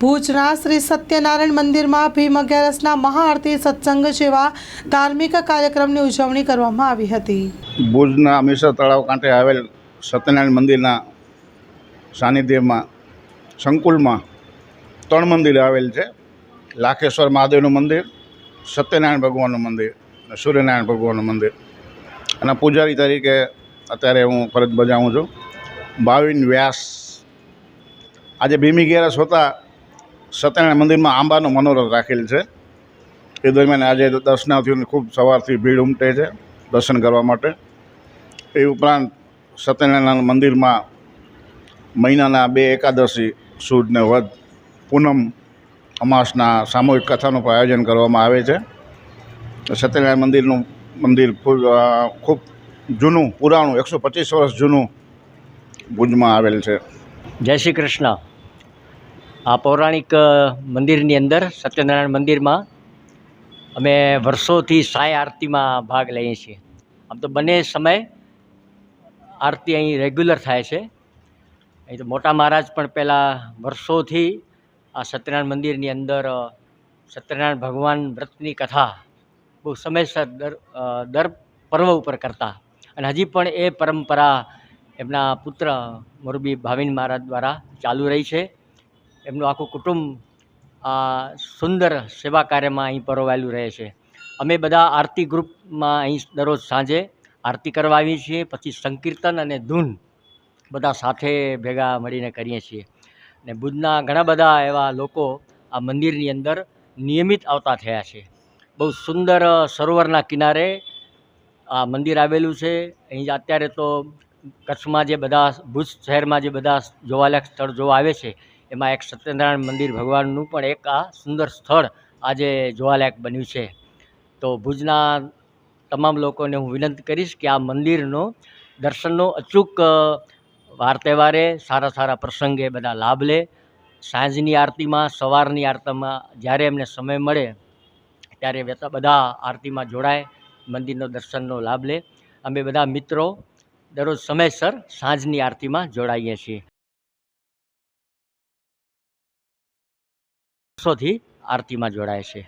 ભુજના શ્રી સત્યનારાયણ મંદિરમાં ભીમ અગિયારસના મહાઆરતી સત્સંગ જેવા ધાર્મિક કાર્યક્રમની ઉજવણી કરવામાં આવી હતી. ભુજના હમીરસર તળાવ કાંઠે આવેલ સત્યનારાયણ મંદિરના સાનિધ્યમાં, સંકુલમાં ત્રણ મંદિર આવેલ છે. લાખેશ્વર મહાદેવનું મંદિર, સત્યનારાયણ ભગવાનનું મંદિર અને સૂર્યનારાયણ ભગવાનનું મંદિર. અને પૂજારી તરીકે અત્યારે હું ફરજ બજાવું છું. ભાવિન વ્યાસ. આજે ભીમી ગેરસ હોતા સત્યનારાયણ મંદિરમાં આંબાનો મનોરથ રાખેલ છે. એ દરમિયાન આજે દર્શનાર્થીઓની ખૂબ સવારથી ભીડ ઉમટે છે દર્શન કરવા માટે. એ ઉપરાંત સત્યનારાયણ મંદિરમાં મહિનાના બે એકાદશી સૂર્યને વધ પૂનમ અમાસના સામૂહિક કથાનું પણ આયોજન કરવામાં આવે છે. સત્યનારાયણ મંદિરનું મંદિર ખૂબ જૂનું, પુરાણું, એકસો પચીસ વર્ષ જૂનું ભુજમાં આવેલ છે. જય શ્રી કૃષ્ણ. આ પૌરાણિક મંદિરની અંદર સત્યનારાયણ મંદિરમાં અમે વર્ષોથી સાય આરતીમાં ભાગ લઈએ છીએ. આમ તો બંને સમય આરતી અહીં રેગ્યુલર થાય છે. અહીં તો મોટા મહારાજ પણ પહેલાં વર્ષોથી આ સત્યનારાયણ મંદિરની અંદર સત્યનારાયણ ભગવાન વ્રતની કથા બહુ સમયસર દર દર પર્વ ઉપર કરતા. અને હજી પણ એ પરંપરા એમના પુત્ર મોરબી ભાવિન મહારાજ દ્વારા ચાલુ રહી છે. એમનું આખું કુટુંબ સુંદર સેવા કાર્યમાં અહીં પરોવાયેલું રહે છે. અમે બધા આરતી ગ્રુપમાં અહીં દરરોજ સાંજે આરતી કરવા આવીએ છીએ, પછી સંકીર્તન અને ધૂન બધા સાથે ભેગા મળીને કરીએ છીએ. ને ભુજના ઘણા બધા એવા લોકો આ મંદિરની અંદર નિયમિત આવતા થયા છે. બહુ સુંદર સરોવરના કિનારે આ મંદિર આવેલું છે. અહીં અત્યારે તો કચ્છમાં જે બધા, ભુજ શહેરમાં જે બધા જોવાલાયક સ્થળ જોવા આવે છે એમાં એક સત્યનારાયણ મંદિર ભગવાનનું પણ એક આ સુંદર સ્થળ આજે જોવાલાયક બન્યું છે. તો ભુજના તમામ લોકોને હું વિનંતી કરીશ કે આ મંદિરનો, દર્શનનો અચૂક વાર તહેવારે સારા સારા પ્રસંગે બધા લાભ લે. સાંજની આરતીમાં, સવારની આરતીમાં જ્યારે એમને સમય મળે ત્યારે બધા આરતીમાં જોડાય, મંદિરનો દર્શનનો લાભ લે. અમે બધા મિત્રો દરરોજ સમયસર સાંજની આરતીમાં જોડાઈએ છીએ. વર્ષોથી આરતીમાં જોડાય છે.